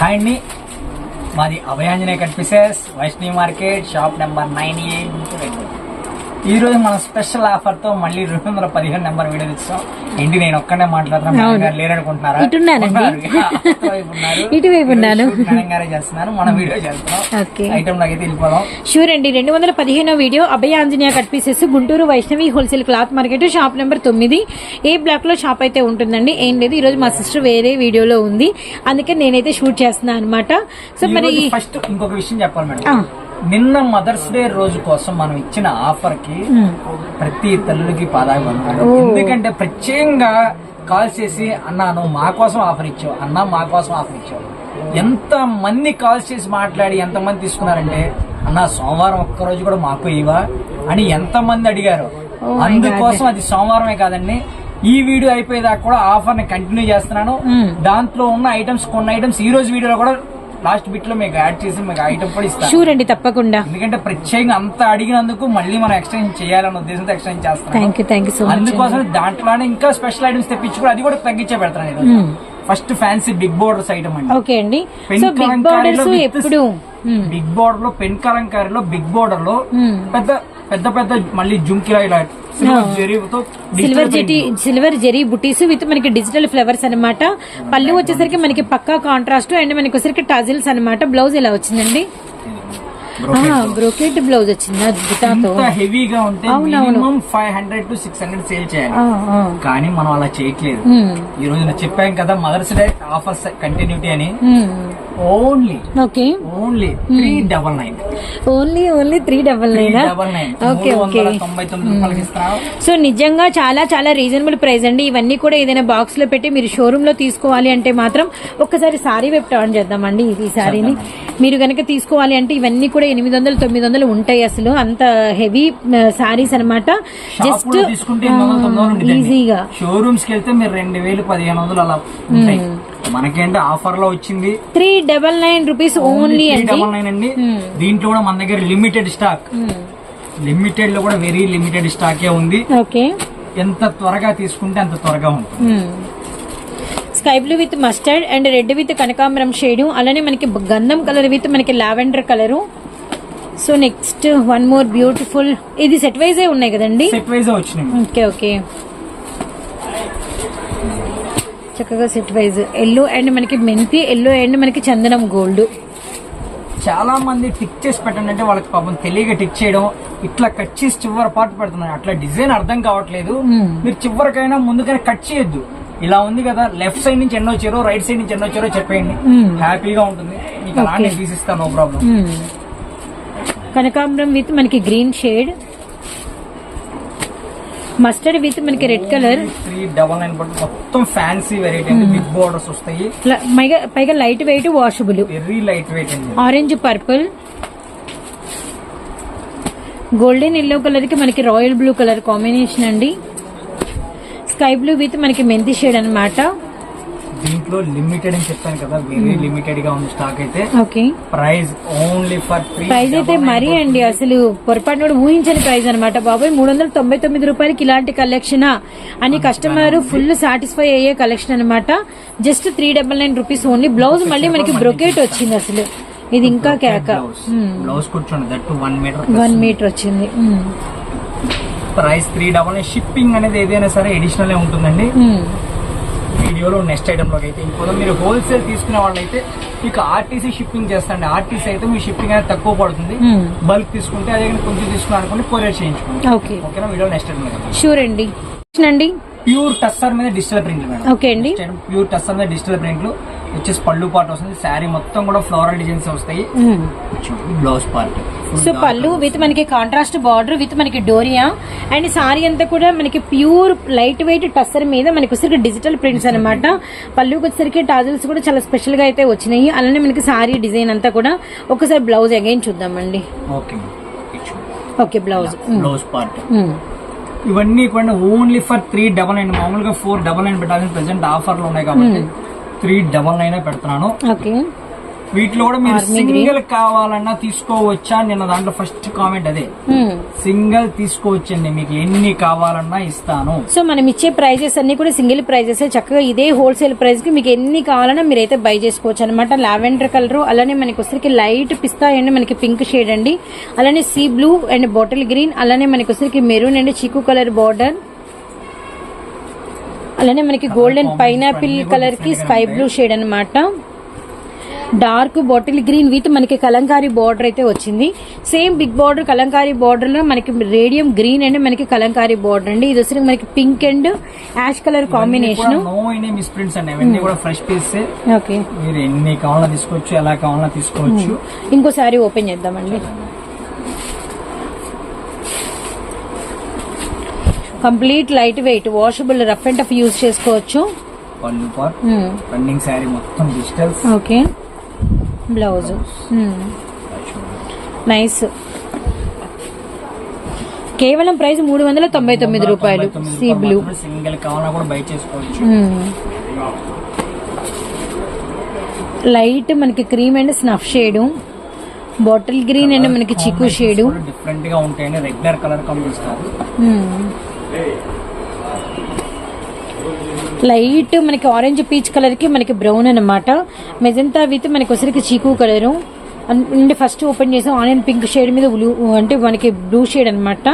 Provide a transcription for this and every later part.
Hi అండి మాది Abhayanjaneya cut pieces Vaishnavi market shop number nine eight ఈ రోజు మన స్పెషల్ ఆఫర్తో మళ్ళీ రెండు వందల పదిహేను నెంబర్ వీడియో ఇస్తాం ఏంటి నేను ఒక్కనే మాట్లాడుతున్నా మేడం అవును. గారు లేరనుకుంటున్నారా. ఇటువైపు ఉన్నాను. చేస్తున్నారు మనం వీడియో చేస్తున్నాం. ఐటమ్ అయితే వెళ్ళిపోదాం. షూర్ అండి రెండు వందల పదిహేనో video Abhaya Anjaneya cut pieces Guntur Vaishnavi wholesale cloth market shop number తొమ్మిది. ఏ బ్లాక్లో షాప్ అయితే ఉంటుందండి? ఏం లేదు ఈ రోజు మా సిస్టర్ వేరే వీడియోలో ఉంది. అందుకే నేనైతే షూట్ చేస్తున్నాను అనమాట సో మరి ఫస్ట్ ఇంకొక విషయం చెప్పాలి మేడం. నిన్న మదర్స్ డే రోజు కోసం మనం ఇచ్చిన ఆఫర్కి ప్రతి తల్లులకి పాదాభివందనాలు. ఎందుకంటే ప్రత్యేకంగా కాల్ చేసి అన్నా నువ్వు మా కోసం ఆఫర్ ఇచ్చావు. అన్నా మా కోసం ఆఫర్ ఇచ్చావు. ఎంత మంది కాల్ చేసి మాట్లాడి ఎంత మంది తీసుకున్నారంటే అన్న సోమవారం ఒక్క రోజు కూడా మాకు ఇవా అని ఎంత మంది అడిగారు. అందుకోసం అది సోమవారమే కాదండి. ఈ వీడియో అయిపోయేదాకా కూడా ఆఫర్ని కంటిన్యూ చేస్తున్నాను. దాంట్లో ఉన్న ఐటమ్స్ కొన్ని ఐటమ్స్ ఈ రోజు వీడియోలో కూడా లాస్ట్ బిట్లో మీకు యాడ్ చేసి మీకు ఐటమ్ కూడా ఇస్తాను. షూర్ అండి తప్పకుండా. ఎందుకంటే ప్రత్యేకంగా అంత అడిగినందుకు మళ్ళీ మనం ఎక్స్చేంజ్ చేయాలన్న ఉద్దేశంతో ఎక్స్చేంజ్ చేస్తాం thank you thank you so much అందుకోసం దాంట్లోనే ఇంకా స్పెషల్ ఐటమ్స్ తెప్పించి కూడా అది కూడా తగ్గించే పెడతాను మ్మ్. First fancy big borders item అండి. ఓకే అండి. సో బిగ్ బార్డర్స్ ఎప్పుడు? బిగ్ బోర్డర్లో పెన్ కలంకారీలో బిగ్ బోర్డర్లో. పెద్ద పెద్ద పెద్ద మళ్ళీ జుంకిలా ఇలా సిల్వర్ జరీతో silver ZTE zari buttis with మనకి డిజిటల్ ఫ్లవర్స్ అన్నమాట. పళ్ళు వచ్చేసరికి మనకి పక్కా కాంట్రాస్ట్ అండ్ మనకి వచ్చేసరికి టజిల్స్ అన్నమాట. బ్లౌజ్ ఎలా వచ్చిందండి. Brocade blouse. వచ్చింది హెవీగా ఉంటే. Minimum five hundred to six hundred sale చేయాలి. కానీ మనం అలా చేయట్లేదు. ఈ రోజు నేను చెప్పాను కదా మదర్స్ డే ఆఫర్స్ కంటిన్యూటీ అని. Only okay. Only three double nine only only three double nine okay okay. So నిజంగా చాలా చాలా రీజనబుల్ ప్రైస్ అండి. ఇవన్నీ కూడా ఏదైనా బాక్స్లో పెట్టి మీరు షోరూమ్లో తీసుకోవాలి అంటే మాత్రం ఒక్కసారి సారీ వెబ్ టర్న్ చేద్దామండి ఇది ఈ సారీని మీరు గనక తీసుకోవాలి అంటే ఇవన్నీ కూడా ఎనిమిది వందలు తొమ్మిది వందలు ఉంటాయి అసలు. అంత హెవీ సారీస్ అనమాట జస్ట్. ఈజీగా షోరూమ్స్కి వెళ్తే మీరు రెండు వేలు పదిహేను వందలు అలా ఉంటాయి. మనకేంటి ఆఫర్లో వచ్చింది? Three double nine rupees only అండి. డబల్ నైన్ అండి. Hmm. దీంట్లో కూడా మన దగ్గర లిమిటెడ్ స్టాక్ లిమిటెడ్లో కూడా వెరీ లిమిటెడ్ స్టాకే ఉంది. ఓకే ఎంత త్వరగా తీసుకుంటే అంత త్వరగా ఉంటుంది. Sky blue with mustard and red with కనకాంబరం షేడ్ అలానే మనకి గంధం కలర్ విత్ మనకి lavender colour so next one more beautiful ఇది సెట్ వైజే ఉన్నాయి కదండి? సెట్ వైజ్ వచ్చినాయి. ఓకే ఓకే చక్కగా సెట్ వైజ్ ఎల్లో అండ్ మనకి మెంతి ఎల్లో అండ్ మనకి చందనం గోల్డ్ చాలా మంది టిక్ చేసి పెట్టండి అంటే వాళ్ళకి పాపం తెలియక టిక్ చేయడం ఇట్లా కట్ చేసి చివరి పార్ట్ పెడుతున్నారు. అట్లా డిజైన్ అర్థం కావట్లేదు. Hmm. మీరు చివరికైనా ముందుకైనా కట్ చేయొద్దు. ఇలా ఉంది కదా లెఫ్ట్ సైడ్ నుంచి ఎన్నో వచ్చారో రైట్ సైడ్ నుంచి ఎన్నో వచ్చారో చెప్పేయండి. Hmm. హ్యాపీగా ఉంటుంది. మీకు Okay. తీసిస్తాను నో ప్రాబ్లం కనకాంబరం విత్ మనకి గ్రీన్ షేడ్ మస్టర్డ్ విత్ మనకి red colour three double nine but మొత్తం ఫ్యాన్సీ వెరైటీ అండి. బిగ్ బోర్డర్స్ వస్తాయి. పైగా light weight washable very light weight అండి. ఆరెంజ్ పర్పుల్ గోల్డెన్ ఎల్లో కలర్కి మనకి రాయల్ బ్లూ కలర్ కాంబినేషన్ అండి. స్కై బ్లూ విత్ మనకి మెంతి షేడ్ అన్నమాట. దీంట్లో లిమిటెడ్ అని చెప్పాను కదా వెరీ లిమిటెడ్గా ఉంది స్టాక్ అయితే. Okay price only for price అయితే మరీ అండి అసలు పొరపాటు ఊహించని ప్రైస్ అనమాట బాబాయ్. మూడు వందల తొంభై తొమ్మిది రూపాయలకి ఇలాంటి కలెక్షన్ అని కస్టమర్ ఫుల్ సాటిస్ఫై అయ్యే కలెక్షన్ అనమాట just three double nine rupees only blouse మళ్ళీ మనకి బ్రొకేట్ వచ్చింది అసలు. ఇది ఇంకా కేక. బ్లౌజ్ కూర్చోండి that one metre one metre వచ్చింది. Price three double nine shipping అనేది ఏదైనా సరే అడిషనల్ ఉంటుందండి? మ్మ్. వీడియోలో నెక్స్ట్ ఐటమ్లోకి అయితే ఇంకో మీరు హోల్సేల్ తీసుకునే వాళ్ళైతే మీకు ఆర్టీసీ షిప్పింగ్ చేస్తాండి ఆర్టీసీ అయితే మీ షిప్పింగ్ అనేది తక్కువ పడుతుంది. బల్క్ తీసుకుంటే అదే కొంచెం తీసుకున్నారు అనుకోండి కొరియర్ చేయించుకోండి. ఓకే ఓకేనా వీడియో నెక్స్ట్ ఐటమ్ షూర్ అండి. అండి? ప్యూర్ టస్సర్ మీద డిజిటల్ ప్రింట్ మేడం. ఓకే అండి. ప్యూర్ టస్సర్ మీద డిజిటల్ ప్రింట్లు వచ్చేసి పళ్ళు పార్ట్ వస్తుంది. శారీ మొత్తం కూడా ఫ్లోరల్ డిజైన్స్ వస్తాయి. బ్లౌజ్ పార్ట్ సో పళ్ళు విత్ మనకి కాంట్రాస్ట్ బార్డర్ విత్ మనకి డోరియా అండ్ సారీ అంతా కూడా మనకి ప్యూర్ లైట్ వెయిట్ టస్సర్ మీద మనకి వచ్చేసరికి డిజిటల్ ప్రింట్స్ అనమాట పళ్ళుకి వచ్చేసరికి టాజిల్స్ కూడా చాలా స్పెషల్గా అయితే వచ్చినాయి. అలానే మనకి సారీ డిజైన్ అంతా కూడా ఒకసారి బ్లౌజ్ అగైన్ చూద్దామండి. Okay okay blouse blouse part ఇవన్నీ కూడా only for three double nine మామూలుగా ఫోర్ డబల్ నైన్ పెట్టాలని ప్రెసెంట్ ఆఫర్లు ఉన్నాయి కాబట్టి త్రీ డబల్ నైన్ పెడుతున్నాను. ఓకే. వీటిలో కూడా మీరు సింగిల్ కావాలన్నా తీసుకోవచ్చా నిన్న దాంట్లో ఫస్ట్ కామెంట్ అదే. సింగిల్ తీసుకోవచ్చండి. మీకు ఎన్ని కావాలన్నా ఇస్తాను. సో మనం ఇచ్చే ప్రైజెస్ అన్ని కూడా సింగిల్ ప్రైజెస్ చక్కగా ఇదే హోల్సేల్ ప్రైస్కి మీకు ఎన్ని కావాలన్నా మీరైతే బై చేసుకోవచ్చు అనమాట లావెండర్ కలర్ అలానే మనకి వచ్చరికి లైట్ పిస్తా అండ్ మనకి పింక్ షేడ్ అండి. అలానే sea blue and bottle green అలానే మనకి వచ్చరికి మెరూన్ అండ్ చీకు కలర్ బార్డర్. అలానే మనకి గోల్డెన్ పైనాపిల్ కలర్కి స్కై బ్లూ షేడ్ అన్నమాట. డార్క్ బాటిల్ గ్రీన్ విత్ మనకి కలంకారీ బార్డర్ అయితే వచ్చింది. సేమ్ బిగ్ బార్డర్ కలంకారీ బార్డర్లో మనకి రేడియం గ్రీన్ అండ్ మనకి కలంకారీ బార్డర్ అండి. ఇది వచ్చి మనకి pink and. Ash colour combination okay మీరు ఎన్ని కావాలన్నా తీసుకోవచ్చు ఎలా కావాలన్నా తీసుకోవచ్చు. ఇంకోసారి ఓపెన్ చేద్దామండి. Complete light weight washable rough and tough use చేసుకోవచ్చు. పళ్ళు పార్ Hmm. రన్నింగ్ శారీ మొత్తం డిజిటల్స్ ఓకే బ్లౌజ్ నైస్ కేవలం ప్రైస్ మూడు వందల తొంభై తొమ్మిది రూపాయలు. Sea blue. సింగిల్ కావాలన్నా కూడా బై చేసుకోవచ్చు. లైట్ మనకి cream and snuff shade bottle green and మనకి చిక్కు షేడు డిఫరెంట్గా ఉంటాయని రెగ్యులర్ కలర్ కంపిస్తారు లైట్ మనకి ఆరెంజ్ పీచ్ కలర్కి మనకి బ్రౌన్ అన్నమాట. మెజంతా విత్ మనకి వచ్చరికి చీకు కలరు. అంటే ఫస్ట్ ఓపెన్ చేసాం ఆనియన్ పింక్ షేడ్ మీద బ్లూ అంటే మనకి బ్లూ షేడ్ అనమాట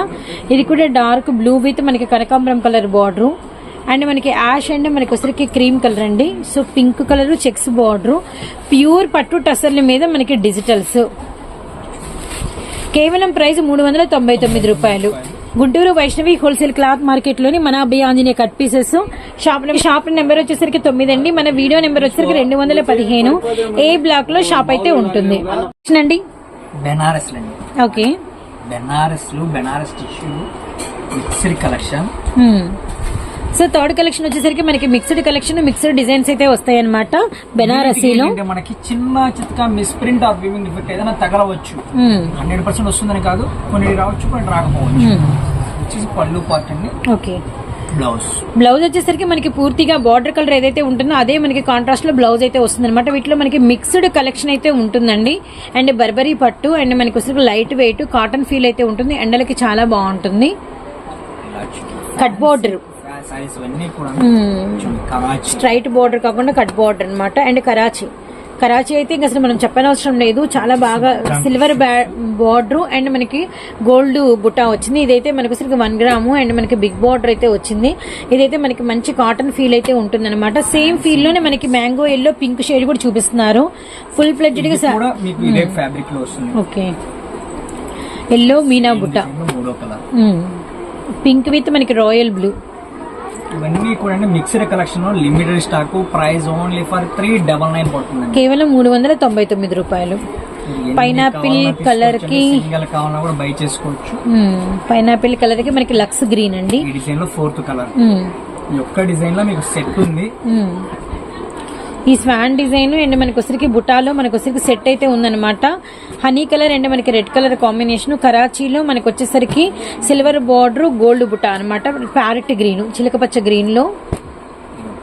ఇది కూడా డార్క్ బ్లూ విత్ మనకి కనకాంబరం కలర్ బార్డర్. అండ్ మనకి యాష్ అండ్ మనకి వచ్చరికి క్రీమ్ కలర్ అండి. So pink colour checks border. Pure పట్టు టసర్ల మీద మనకి డిజిటల్స్. కేవలం ప్రైస్ మూడు వందల తొంభై తొమ్మిది రూపాయలు. గుంటూరు వైష్ణవి హోల్సేల్ క్లాత్ మార్కెట్లోని మన Abhaya Anjaneya cut pieces shop shop number వచ్చేసరికి తొమ్మిది అండి. మన వీడియో నెంబర్ వచ్చేసరికి రెండు వందల పదిహేను. ఏ బ్లాక్లో షాప్ అయితే ఉంటుంది. అండి బెనారస్ అండి okay. Banaras Banaras టిష్యూలు mixed collection. So third collection వచ్చేసరికి మనకి మిక్స్డ్ కలెక్షన్ మిక్స్డ్ డిజైన్స్ అయితే వస్తాయి అనమాట బెనారసీలో మనకి చిన్న చిత్క miss print or weaving defect ఏదైనా తగలవచ్చు. హండ్రెడ్ పర్సెంట్ వస్తుందని కాదు కొన్ని రావచ్చు కొన్ని రాకపోవచ్చు. వచ్చేసి పళ్ళు పార్ట్ అండి. ఓకే. బ్లౌజ్ బ్లౌజ్ వచ్చేసరికి మనకి పూర్తిగా బార్డర్ కలర్ ఏదైతే ఉంటుందో అదే మనకి కాంట్రాస్ట్లో బ్లౌజ్ అయితే వస్తుంది అనమాట వీటిలో మనకి మిక్స్డ్ కలెక్షన్ అయితే ఉంటుందండి. అండ్ బర్బరీ పట్టు అండ్ మనకి వచ్చేసరికి లైట్ వెయిట్ కాటన్ ఫీల్ అయితే ఉంటుంది. ఎండలకి చాలా బాగుంటుంది. కట్ బార్డర్ సారీస్ ఇవన్నీ కూడా. కొంచెం కరాచీ. స్ట్రైట్ బార్డర్ కాకుండా కట్ బార్డర్ అన్నమాట. అండ్ కరాచీ. కరాచీ అయితే ఇంకా అసలు మనం చెప్పనవసరం లేదు. చాలా బాగా సిల్వర్ బార్డర్ అండ్ మనకి గోల్డ్ బుట్టా వచ్చింది. ఇదైతే మనకు అసలు వన్ గ్రాము అండ్ మనకి బిగ్ బార్డర్ అయితే వచ్చింది. ఇదైతే మనకి మంచి కాటన్ ఫీల్ అయితే ఉంటుంది అనమాట సేమ్ ఫీల్లోనే మనకి మ్యాంగో ఎల్లో పింక్ షేడ్ కూడా చూపిస్తున్నారు. ఫుల్ ఫ్లెడ్జ్డ్గా ఓకే. ఎల్లో మీనా బుట్ట. పింక్ విత్ మనకి రాయల్ బ్లూ ఇవన్నీ కూడా mixed collection limited stock price only for three double nine పడుతుందండి. కేవలం మూడు వందల తొంభై తొమ్మిది రూపాయలు. పైనాపిల్ కలర్కి సింగల్ కావాలన్నా కూడా బై చేసుకోవచ్చు. పైనాపిల్ కలర్కి మనకి లక్స్ గ్రీన్ అండి. ఈ డిజైన్లో ఫోర్త్ కలర్. ఈ ఒక్క డిజైన్లో మీకు సెట్ ఉంది. ఈ స్వాన్ డిజైన్ అండ్ మనకి వచ్చరికి బుటాలో మనకి వచ్చరికి సెట్ అయితే ఉందన్నమాట. హనీ కలర్ అండ్ మనకి రెడ్ కలర్ కాంబినేషన్ కరాచీలో మనకి వచ్చేసరికి సిల్వర్ బార్డర్ గోల్డ్ బుటా అనమాట ప్యారెట్ గ్రీన్ చిలకపచ్చ గ్రీన్లో.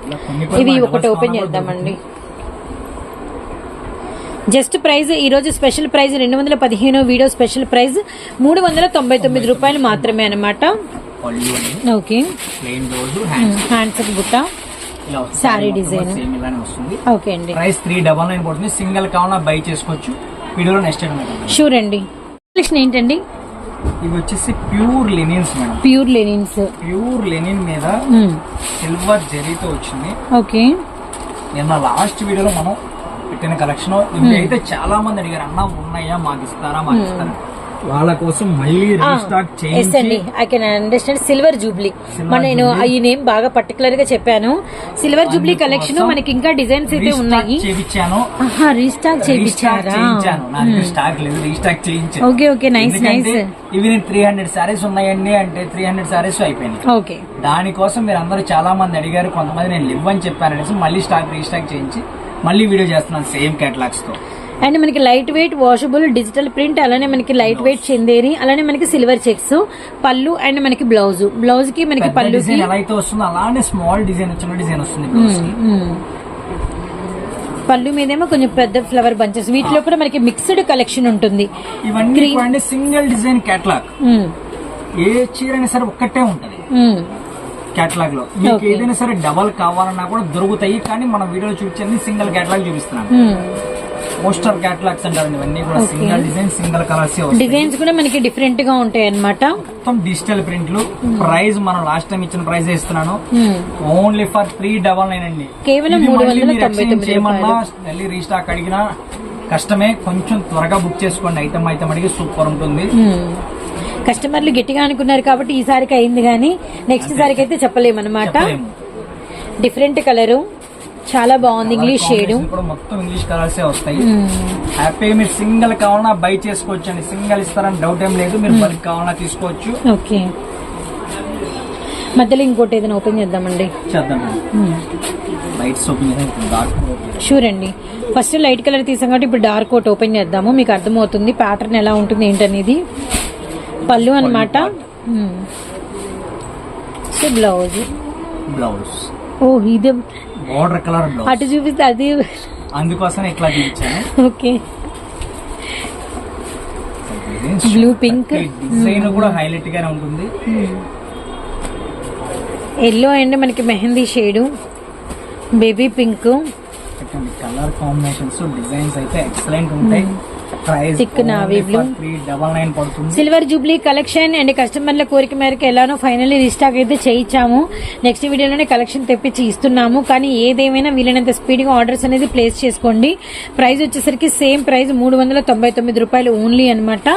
ఇలా కొన్ని కొన్ని ఇవి ఒకటి ఓపెన్ చేద్దామండి. జస్ట్ ప్రైజ్ ఈ రోజు స్పెషల్ ప్రైజ్ రెండు వందల పదిహేను వీడియో స్పెషల్ ప్రైజ్ మూడు వందల తొంభై తొమ్మిది రూపాయలు మాత్రమే అనమాట ఓకే. హ్యాండ్స్ బుట్ట సేమ్ ఇలానే వస్తుంది. ఓకే అండి. ప్రైస్ త్రీ డబల్ నైన్ పడుతుంది. సింగిల్ కావాలన్నా బై చేసుకోవచ్చు. వీడియోలో నెక్స్ట్ షూర్ అండి. కలెక్షన్ ఏంటండి? ఇవి వచ్చేసి pure linens madam. Pure linens pure linen మీద సిల్వర్ జరీతో వచ్చింది. ఓకే నిన్న లాస్ట్ వీడియోలో మనం పెట్టిన కలెక్షన్ ఇవి అయితే చాలా మంది అడిగారు అన్న ఉన్నాయా? మాకు ఇస్తారా? మాకు ఇస్తారా? వాళ్ళ కోసం మళ్ళీ రీస్టాక్ ఎస్ చేయించి అండి. I can understand silver jubilee మన నేను. ఈ నేమ్ బాగా పర్టికులర్గా చెప్పాను. సిల్వర్ జూబ్లీ కలెక్షన్ అందుకోసం మనకి ఇంకా డిజైన్స్ అయితే రీస్టాక్ ఉన్నాయి. చేయించాను. ఆహా రీస్టాక్ రీస్టాక్ చేయించారా? చేయించాను. నా దగ్గర స్టాక్ లేదు. రీస్టాక్ చేయించాను. ఓకే ఓకే నైస్ ఎందుకంటే నైస్ ఇవి నేను త్రీ హండ్రెడ్ సారీస్ ఉన్నాయండి అంటే త్రీ హండ్రెడ్ సారీస్ అయిపోయినాయి. ఓకే దానికోసం మీరు అందరూ చాలా మంది అడిగారు. కొంతమంది నేను లివ్ అని చెప్పాను అనేసి మళ్ళీ స్టాక్ రీస్టాక్ చేయించి మళ్ళీ వీడియో చేస్తున్నాను సేమ్ కేటలాగ్స్తో. అండ్ మనకి light weight washable digital print అలానే మనకి లైట్ వెయిట్ చందేరి అలానే మనకి సిల్వర్ చెక్స్ పళ్ళు అండ్ మనకి బ్లౌజ్. బ్లౌజ్కి మనకి డిజైన్ ఎలా అయితే వస్తుందో అలానే స్మాల్ డిజైన్ డిజైన్ వస్తుంది. పళ్ళు మీదేమో కొంచెం పెద్ద ఫ్లవర్ బంచెస్. వీటిలో కూడా మనకి మిక్స్డ్ కలెక్షన్ ఉంటుంది. ఇవన్నీ సింగిల్ డిజైన్ కేటలాగ్ ఏ చీర అయినా సరే ఒక్కటే ఉంటది. కేటలాగ్లో మీకు. ఏదైనా సరే డబల్ కావాలన్నా కూడా దొరుకుతాయి కానీ మనం వీడియోలో చూపించింది సింగిల్ కేటలాగ్ చూపిస్తున్నాం ఉమ్. పోస్టర్ కేటలాగ్స్ అంటారు ఇవన్నీ కూడా. Single design single colours designs కూడా మనకి డిఫరెంట్గా ఉంటాయి అన్నమాట. మొత్తం డిజిటల్ ప్రింట్లు. ప్రైస్ మనం లాస్ట్ టైం ఇచ్చిన ప్రైస్ ఇస్తున్నాను. Only for three double nine అండి. కేవలం మళ్ళీ చేయమన్నా రీస్టాక్ అడిగినా కష్టమే కొంచెం త్వరగా బుక్ చేసుకోండి. ఐటమ్ ఐటమ్ అడిగి సూపర్ ఉంటుంది. కస్టమర్లు గట్టిగా అనుకున్నారు కాబట్టి ఈసారికి అయింది కానీ నెక్స్ట్ సారికి అయితే చెప్పలేము. డిఫరెంట్ కలరు చాలా బాగుంది ఇంగ్లీష్ షేడ్ కూడా మొత్తం ఇంగ్లీష్ కలర్స్ వస్తాయి. హ్యాపీగా మీరు సింగిల్ కావాలన్నా బై చేసుకోవచ్చు అండి సింగిల్ ఇస్తారని డౌట్ ఏం లేదు. మీరు బల్క్ కావాలన్నా తీసుకోవచ్చు. ఓకే. మధ్యలో ఇంకోటి ఏదైనా ఓపెన్ చేద్దామండి. షూర్ అండి. ఫస్ట్ లైట్ కలర్ తీసాం కాబట్టి ఇప్పుడు డార్క్ కోట్ ఓపెన్ చేద్దాము. మీకు అర్థమవుతుంది ప్యాటర్న్ ఎలా ఉంటుంది ఏంటనేది. పళ్ళు అనమాట సో బ్లౌజ్ బ్లౌజ్ ఓ ఇది బోర్డర్ కలర్ అటు చూపిస్తే అది అందుకోసం ఇట్లా చూపించాను ఓకే. Blue pink. డిజైన్ కూడా హైలైట్ గానే ఉంటుంది. ఎల్లో అండ్ మనకి mehndi shade baby pink colour combinations designs అయితే ఎక్సలెంట్ ఉంటాయి. నైన్ పడుతుంది. సిల్వర్ జూబ్లీ కలెక్షన్ అండ్ కస్టమర్ల కోరిక మేరకు ఎలానో ఫైనల్లీ రీస్టాక్ అయితే చేయించాము. నెక్స్ట్ వీడియోలోనే కలెక్షన్ తెప్పించి ఇస్తున్నాము. కానీ ఏదేమైనా వీలైనంత స్పీడ్గా ఆర్డర్స్ అనేది ప్లేస్ చేసుకోండి. ప్రైస్ వచ్చేసరికి సేమ్ ప్రైస్ మూడు వందల తొంభై తొమ్మిది రూపాయలు ఓన్లీ అనమాట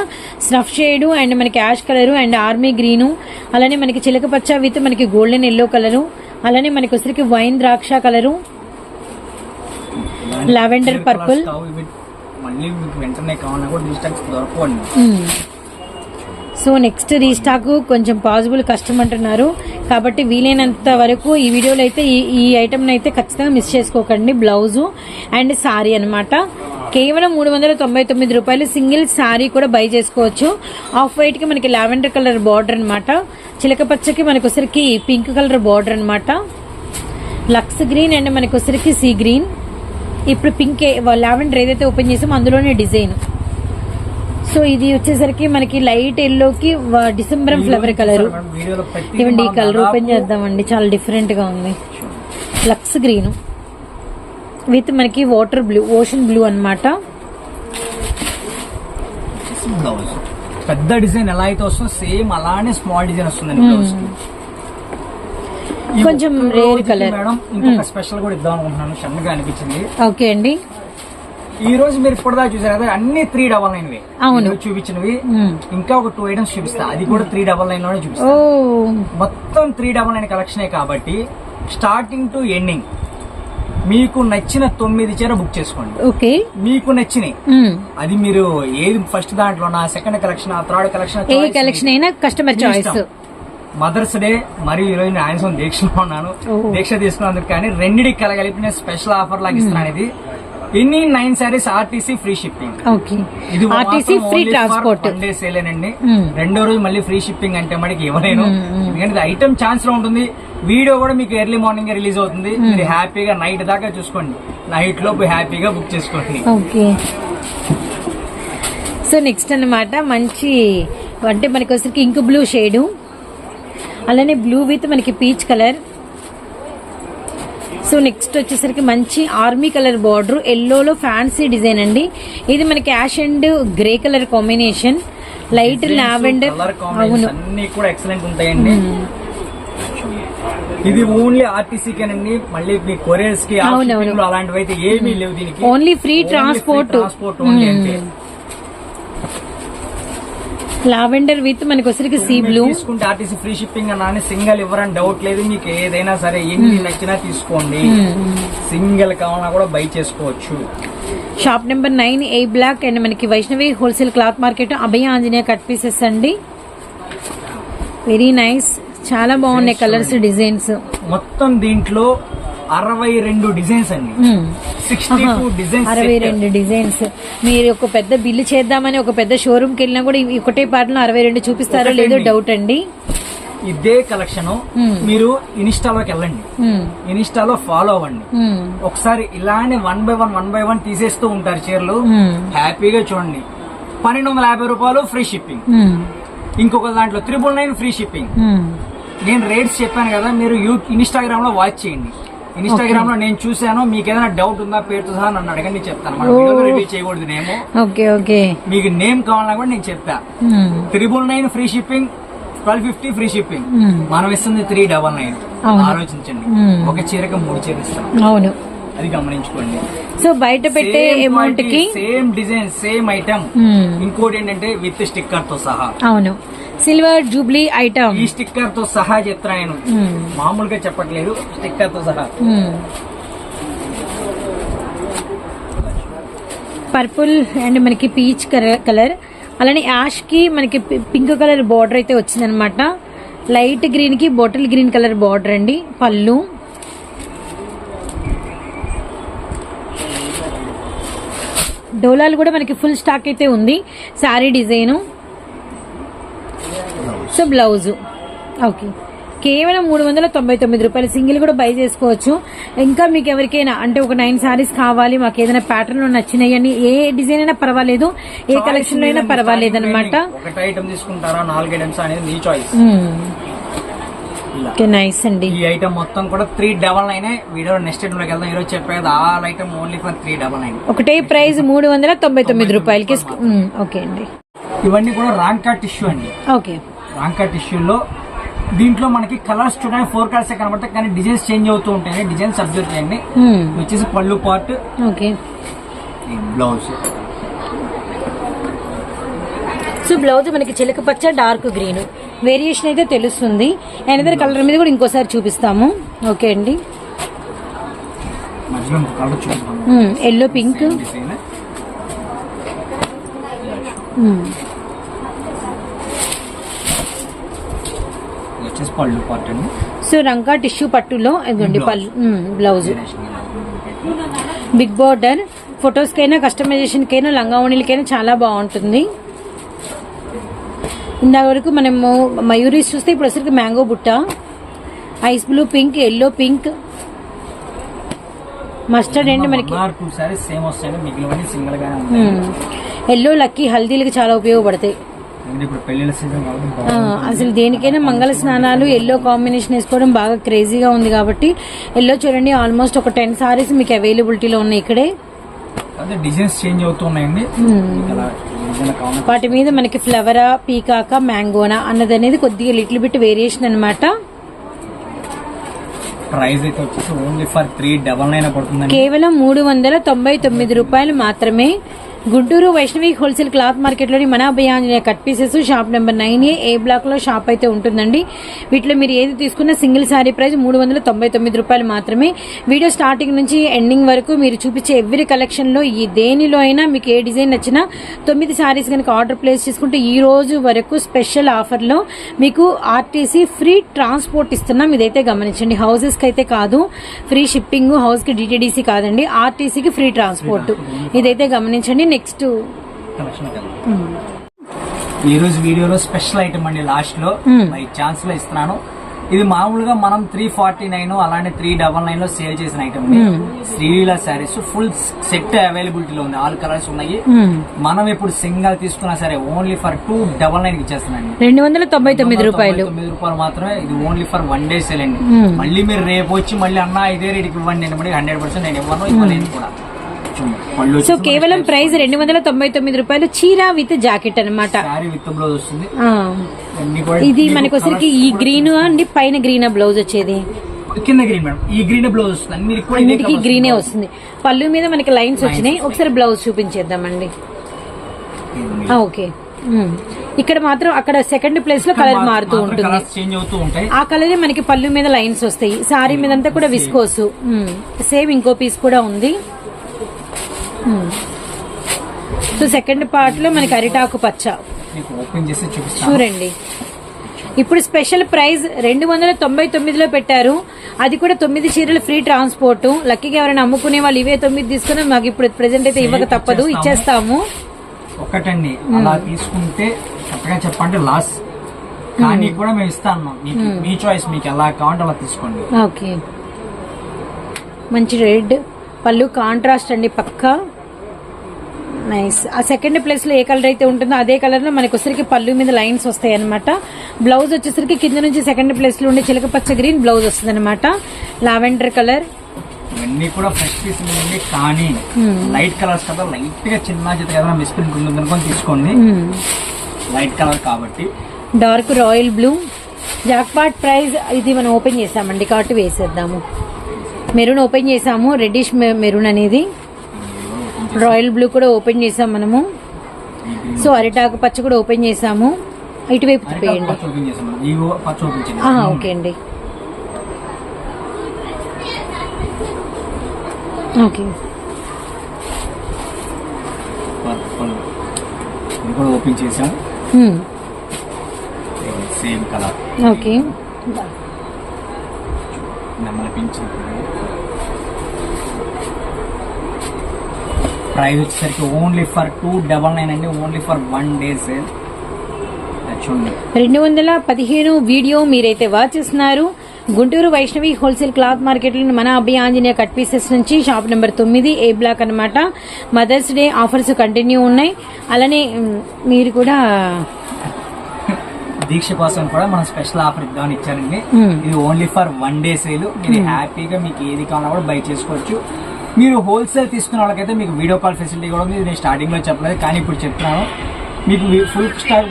స్నఫ్ షేడ్ అండ్ మనకి ash colour and army green. అలానే మనకి చిలక పచ్చ విత్ మనకి గోల్డెన్ ఎల్లో కలరు. అలానే మనకి వచ్చరికి వైన్ ద్రాక్ష కలరు. Lavender Clear మళ్ళీ మీకు వెంటనే కావాలన్నా కూడా డిస్టాక్స్ దొరకవండి. సో నెక్స్ట్ రీస్టాక్ కొంచెం పాసిబుల్ కష్టం అంటున్నారు. కాబట్టి వీలైనంత వరకు ఈ వీడియోలో అయితే ఈ ఈ ఐటమ్ అయితే ఖచ్చితంగా మిస్ చేసుకోకండి. బ్లౌజు అండ్ సారీ అనమాట కేవలం మూడు వందల తొంభై తొమ్మిది రూపాయలు సింగిల్ శారీ కూడా బై చేసుకోవచ్చు. ఆఫ్ వైట్కి మనకి లావెండర్ కలర్ బార్డర్ అనమాట చిలక పచ్చకి పింక్ కలర్ బార్డర్ అనమాట లక్స్ గ్రీన్ అండ్ మనకొసరికి సీ గ్రీన్. ఇప్పుడు పింక్ లావెండర్ ఏదైతే ఓపెన్ చేసామో అందులోనే డిజైన్ సో ఇది వచ్చేసరికి మనకి లైట్ ఎల్లోకి డిసెంబర్ ఫ్లవర్ కలర్ ఇవ్వండి ఈ కలర్ ఓపెన్ చేద్దామండి. చాలా డిఫరెంట్గా ఉంది. లక్స్ గ్రీన్ విత్ మనకి వాటర్ బ్లూ ఓషన్ బ్లూ అన్నమాట. బ్లౌజ్ పెద్ద డిజైన్ ఎలా అయితే వస్తుందో సేమ్ అలానే స్మాల్ డిజైన్ వస్తుందండి. ఈ కొంచెం రోజుకి colour. మేడం ఇంకొక స్పెషల్ కూడా ఇద్దాం అనుకుంటున్నాను. సన్నగా అనిపించింది. ఓకే అండి. ఈ రోజు మీరు ఇప్పటిదా చూసారు కదా అన్ని త్రీ డబల్ నైన్ అవును. చూపించినవి. మ్మ్. ఇంకా ఒక టూ ఐటమ్స్ చూపిస్తా. అది కూడా త్రీ డబల్ నైన్లోనే చూపిస్తా. మొత్తం త్రీ డబల్ నైన్ కలెక్షనే కాబట్టి స్టార్టింగ్ టు ఎండింగ్ మీకు నచ్చిన తొమ్మిది చీర బుక్ చేసుకోండి. ఓకే. మీకు నచ్చినాయి. మ్మ్. అది మీరు ఏది ఫస్ట్ దాంట్లో నా సెకండ్ కలెక్షన్ థర్డ్ కలెక్షన్ ఏ కలెక్షన్ అయినా కస్టమర్ చాయిస్ మదర్స్ డే మరియు ఈరోజు ఆయన సొంత దీక్షలో ఉన్నాను. దీక్ష తీసుకున్నందుకు కానీ రెండిటికి కలగలిపి నేను స్పెషల్ ఆఫర్ లాగా ఇస్తున్నాను ఇది ఎన్ని nine sarees RTC free shipping. Okay. ఇది ఆర్టీసీ ఫ్రీ ట్రాన్స్పోర్ట్. డే సేలేనండి. రెండో రోజు మళ్ళీ ఫ్రీ షిప్పింగ్ అంటే మనకి ఇవ్వలేను. ఎందుకంటే ఐటమ్ ఛాన్స్లో ఉంటుంది. వీడియో కూడా మీకు ఎర్లీ మార్నింగ్ రిలీజ్ అవుతుంది. మీరు హ్యాపీగా నైట్ దాకా చూసుకోండి. నైట్ లోపు హ్యాపీగా బుక్ చేసుకోండి. ఓకే. సో నెక్స్ట్ అన్నమాట మంచి అంటే మనకి వచ్చరికి ఇంక్ బ్లూ షేడు అలానే బ్లూ విత్ మనకి పీచ్ కలర్ సో నెక్స్ట్ వచ్చేసరికి మంచి ఆర్మీ కలర్ బార్డర్ ఎల్లోలో ఫ్యాన్సీ డిజైన్ అండి. ఇది మనకి ash and grey colour combination light lavender అవును. కూడా ఎక్సలెంట్ ఉంటాయండి. ఇది ఓన్లీ ఆర్టీసీకేనండి మళ్ళీ మీ కొరియర్స్కి అలాంటివి అయితే ఏమీ లేవు దీనికి. Only free transport transport only అంటే లావెండర్ విత్ మనకి వచ్చరికి సీ బ్లూ. తీసుకుంటే ఆర్టీసీ ఫ్రీ షిప్పింగ్ అన్నా సింగిల్ ఇవ్వరని డౌట్ లేదు. మీకు ఏదైనా సరే ఎన్ని నచ్చినా తీసుకోండి. సింగిల్ కావాలన్నా కూడా బై చేసుకోవచ్చు. Shop number nine A block and మనకి Vaishnavi wholesale cloth market Abhaya Anjaneya cut pieces అండి. వెరీ నైస్ చాలా బాగున్నాయి కలర్స్ డిజైన్స్ మొత్తం దీంట్లో అరవై రెండు డిజైన్స్ అండి. సిక్స్టీ టూ డిజైన్స్ అరవై రెండు డిజైన్స్. మీరు ఒక పెద్ద బిల్లు చేద్దామని ఒక పెద్ద షోరూమ్కి వెళ్ళినా కూడా ఒకటే పాటలో అరవై రెండు చూపిస్తారో లేదో. డౌట్ అండి. ఇదే కలెక్షన్. మీరు ఇన్స్టాలోకి వెళ్ళండి. ఇన్స్టాలో ఫాలో అవ్వండి. ఒకసారి ఇలానే one by one one by one తీసేస్తూ ఉంటారు చీరలు. హ్యాపీగా చూడండి. పన్నెండు వందల యాభై రూపాయలు ఫ్రీ షిప్పింగ్ ఇంకొక దాంట్లో త్రిబుల్ నైన్ ఫ్రీ షిప్పింగ్. నేను రేట్స్ చెప్పాను కదా మీరు యూ ఇన్స్టాగ్రామ్లో వాచ్ చేయండి. ఇన్స్టాగ్రామ్లో నేను చూశాను మీకు ఏదైనా డౌట్ ఉందా పేరుతో సహా నన్ను అడగండి చెప్తాను మన ఓ. వీడియోలో రివ్యూ చేయకూడదు నేమ్ ఓకే ఓకే మీకు నేమ్ కావాలన్నా కూడా నేను చెప్తా triple nine free shipping twelve fifty free shipping. మనం ఇస్తుంది త్రీ డబల్ నైన్. ఆలోచించండి. మ్మ్. ఒక చీరకి మూడు చీరలు ఇస్తాం. అవును. అది గమనించుకోండి. సో బయట పెట్టే అమౌంట్కి సేమ్ డిజైన్ సేమ్ ఐటమ్ ఇంకోటి ఏంటంటే విత్ స్టిక్కర్తో సహా. అవును. సిల్వర్ జూబ్లీ ఐటమ్ ఈ స్టిక్కర్తో సహా చెప్తా నేను. ఉమ్, మామూలుగా చెప్పట్లేదు స్టిక్కర్తో సహా. పర్పుల్ అండ్ మనకి పీచ్ కలర్ అలానే యాష్కి మనకి పింక్ కలర్ బార్డర్ అయితే వచ్చిందనమాట లైట్ గ్రీన్కి బాటిల్ గ్రీన్ కలర్ బార్డర్ అండి. పళ్ళు. డోలాలు కూడా మనకి ఫుల్ స్టాక్ అయితే ఉంది. Saree design. So blouse. Okay. కేవలం మూడు వందల తొంభై తొమ్మిది రూపాయలు. సింగిల్ కూడా బై చేసుకోవచ్చు. ఇంకా మీకు ఎవరికైనా అంటే ఒక నైన్ సారీస్ కావాలి మాకు ఏదైనా ప్యాటర్న్ నచ్చినాయి అని ఏ డిజైన్ అయినా పర్వాలేదు. ఏ కలెక్షన్ అయినా పర్వాలేదు అనమాట ఓకే నైస్ అండి. ఈ ఐటమ్ మొత్తం కూడా three double nine video next ఐటమ్లోకి వెళ్దాం. ఈరోజు చెప్పేది ఆ item only for three double nine ఒకటే ప్రైస్ మూడు వందల తొంభై తొమ్మిది రూపాయలకి ఓకే అండి. ఇవన్నీ కూడా రాంకా టిష్యూ అండి. ఓకే. రాంకా టిష్యూలో దీంట్లో మనకి కలర్స్ చూడడానికి ఫోర్ కలర్స్ కనబడతాయి. కానీ డిజైన్స్ చేంజ్ అవుతూ ఉంటాయి డిజైన్స్ అబ్జర్వ్ చేయండి. వచ్చేసి పళ్ళు part okay. Blouse so blouse మనకి చిలక పచ్చ డార్క్ గ్రీన్ వేరియేషన్ అయితే తెలుస్తుంది. ఇద్దరు కలర్ మీద కూడా ఇంకోసారి చూపిస్తాము. ఓకే అండి. Yellow pink. సో రంగా టిష్యూ పట్టులో ఇదిగోండి Blouse. పళ్ళు. బ్లౌజ్. Big border. ఫొటోస్ కైనా కస్టమైజేషన్ కైనా లంగా ఓణీలకైనా చాలా బాగుంటుంది. ఇందాక వరకు మనము మయూరీస్ చూస్తే ఇప్పుడు వచ్చరికి మ్యాంగో బుట్ట. Ice blue pink yellow pink mustard and మనకి ఎల్లో లక్కీ హల్దీలకి చాలా ఉపయోగపడతాయి. అసలు దేనికైనా మంగళ స్నానాలు ఎల్లో కాంబినేషన్ వేసుకోవడం బాగా క్రేజీగా ఉంది కాబట్టి ఎల్లో చూడండి ఆల్మోస్ట్ ఒక టెన్ సారీస్ మీకు అవైలబిలిటీలో ఉన్నాయి ఇక్కడే. అదే డిజైన్స్ చేంజ్ అవుతున్నాయండి. వాటి మీద మనకి ఫ్లవరా పీకాక మ్యాంగోనా అన్నది అనేది కొద్దిగా లిటిల్ బిట్ వేరియేషన్ అనమాట ప్రైస్ అయితే వచ్చేసి only for three double nine పడుతుందండి. కేవలం మూడు వందల తొంభై తొమ్మిది రూపాయలు మాత్రమే గుంటూరు వైష్ణవి హోల్సేల్ క్లాత్ మార్కెట్లోని మన Abhayanjaneya cut pieces shop number nine A A బ్లాక్లో షాప్ అయితే ఉంటుందండి. వీటిలో మీరు ఏది తీసుకున్న సింగిల్ సారీ ప్రైస్ మూడు వందల తొంభై తొమ్మిది రూపాయలు మాత్రమే. వీడియో స్టార్టింగ్ నుంచి ఎండింగ్ వరకు మీరు చూపించే ఎవ్రీ కలెక్షన్లో ఈ దేనిలో అయినా మీకు ఏ డిజైన్ నచ్చినా తొమ్మిది సారీస్ కనుక ఆర్డర్ ప్లేస్ చేసుకుంటే ఈ రోజు వరకు స్పెషల్ ఆఫర్లో మీకు ఆర్టీసీ ఫ్రీ ట్రాన్స్పోర్ట్ ఇస్తున్నాం. ఇదైతే గమనించండి. హౌసెస్కి అయితే కాదు ఫ్రీ షిప్పింగ్ హౌస్కి డిటిడిసి కాదండి. ఆర్టీసీకి ఫ్రీ ట్రాన్స్పోర్ట్ ఇదైతే గమనించండి. నెక్స్ట్ కలెక్షన్ ఈ రోజు వీడియోలో స్పెషల్ ఐటమ్ అండి లాస్ట్లో Hmm. బై ఛాన్స్లో ఇస్తున్నాను. ఇది మామూలుగా మనం త్రీ ఫార్టీ నైన్ అలానే త్రీ డబల్ నైన్లో సేల్ చేసిన item Hmm. Sreeleela sarees full set అవైలబిలిటీలో ఉంది. ఆల్ కలర్స్ ఉన్నాయి. మనం ఇప్పుడు సింగల్ తీసుకున్నా సరే only for two double nine ఇచ్చేస్తున్నాండి రెండు వందల తొంభై తొమ్మిది రూపాయలు. తొమ్మిది రూపాయలు మాత్రమే ఇది only for one day sale అండి. Hmm. మళ్ళీ మీరు రేపు వచ్చి మళ్ళీ అన్న ఇదే రేటుకి ఇవ్వండి. హండ్రెడ్ పర్సెంట్ నేను ఇవ్వను. ఇవ్వలేదు కూడా. సో కేవలం ప్రైస్ రెండు వందల తొంభై తొమ్మిది రూపాయలు చీర విత్ జాకెట్ అనమాట ఇది మీకు మనకి వచ్చరికి ఈ గ్రీన్ అండి పైన గ్రీన్ బ్లౌజ్ వచ్చేది. కింద గ్రీన్ మేడం. ఈ గ్రీన్ బ్లౌజ్ వస్తుంది. అన్నిటికి గ్రీనే వస్తుంది. పళ్ళు మీద మనకి లైన్స్ వచ్చినాయి. ఒకసారి బ్లౌజ్ చూపించేద్దామండి. ఓకే. ఇక్కడ మాత్రం అక్కడ సెకండ్ ప్లేస్లో కలర్ మారుతూ ఉంటుంది. ఆ కలరే మనకి పళ్ళు మీద లైన్స్ వస్తాయి. సారీ మీద అంతా కూడా విస్కోస్ సేమ్ ఇంకో పీస్ కూడా ఉంది. సో సెకండ్ పార్ట్లో మనకి అరిటాకు పచ్చ. చూడండి. ఇప్పుడు స్పెషల్ ప్రైస్ రెండు వందల తొంభై తొమ్మిదిలో పెట్టారు. అది కూడా తొమ్మిది చీరలు ఫ్రీ ట్రాన్స్పోర్ట్. లక్కీగా ఎవరైనా అమ్ముకునే వాళ్ళు ఇవే తొమ్మిది తీసుకుని మాకు ఇప్పుడు ప్రెసెంట్ అయితే ఇవ్వక తప్పదు. ఇచ్చేస్తాము? ఒకటండి. అలా తీసుకుంటే కరెక్ట్గా చెప్పంటే లాస్. కానీ కూడా మేము ఇస్తాను మీ చాయిస్ మీకు ఎలా కావాలంటే అలా తీసుకోండి. ఓకే. మంచి రెడ్ పళ్ళు కాంట్రాస్ట్ అండి పక్కా. నైస్ ఆ సెకండ్ ప్లేస్లో ఏ కలర్ అయితే ఉంటుందో అదే కలర్లో మనకి వచ్చరికి పళ్ళు మీద లైన్స్ వస్తాయి అనమాట బ్లౌజ్ వచ్చేసరికి కింద నుంచి సెకండ్ ప్లేస్లో ఉండే చిలక పచ్చ గ్రీన్ బ్లౌజ్ వస్తుంది అనమాట లావెండర్ కలర్ ఇవన్నీ కూడా ఫ్రెష్ కానీ లైట్ కలర్స్ కదా లైట్గా చిన్న తీసుకోండి. లైట్ కలర్ కాబట్టి. Dark royal blue jackpot price ఇది మనం ఓపెన్ చేసామండి కాబట్టి వేసేద్దాము. మెరూన్ ఓపెన్ చేసాము రెడ్డిష్ మెరూన్ అనేది. రాయల్ బ్లూ కూడా ఓపెన్ చేసాం మనము. సో అరిటాకు పచ్చ కూడా ఓపెన్ చేసాము. ఇటువైపు తిప్పేయండి. ఓకే అండి. ఓకే. కూడా ఓపెన్ చేసాం. Same colour. ఓకే. నెమ్మల పింఛన్ ప్రైస్ వచ్చేసరికి only for two double nine అండి only for one day sale. రెండు వందల పదిహేను వీడియో మీరైతే వాచ్ చేస్తున్నారు. గుంటూరు వైష్ణవి హోల్సేల్ క్లాత్ మార్కెట్లో మన అభి ఆంజనేయ కట్ పీసెస్ నుంచి షాప్ నెంబర్ తొమ్మిది ఏ బ్లాక్ అన్నమాట. మదర్స్ డే ఆఫర్స్ కంటిన్యూ ఉన్నాయి. అలానే మీరు కూడా దీక్ష కోసం కూడా మనం స్పెషల్ ఆఫర్ ఇద్దామని ఇచ్చారండి. ఇది only for one day sale. మీరు హ్యాపీగా మీకు ఏది కావాలన్నా కూడా బై చేసుకోవచ్చు. మీరు హోల్సేల్ తీసుకున్న వాళ్ళకైతే మీకు వీడియో కాల్ ఫెసిలిటీ కూడా ఉంది. నేను స్టార్టింగ్లో చెప్పలేదు కానీ ఇప్పుడు చెప్తున్నాను. మీకు ఫుల్ స్టాక్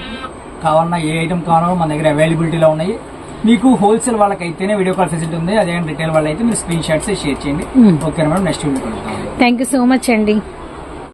కావాలన్నా ఏ ఐటమ్ కావాలన్నా మన దగ్గర అవైలబిలిటీలో ఉన్నాయి. మీకు హోల్సేల్ వాళ్ళకైతేనే వీడియో కాల్ ఫెసిలిటీ ఉంది. అదే రిటైల్ వాళ్ళైతే మీరు స్క్రీన్ షాట్స్ షేర్ చేయండి. Hmm. Okay madam. Next video thank you so much అండి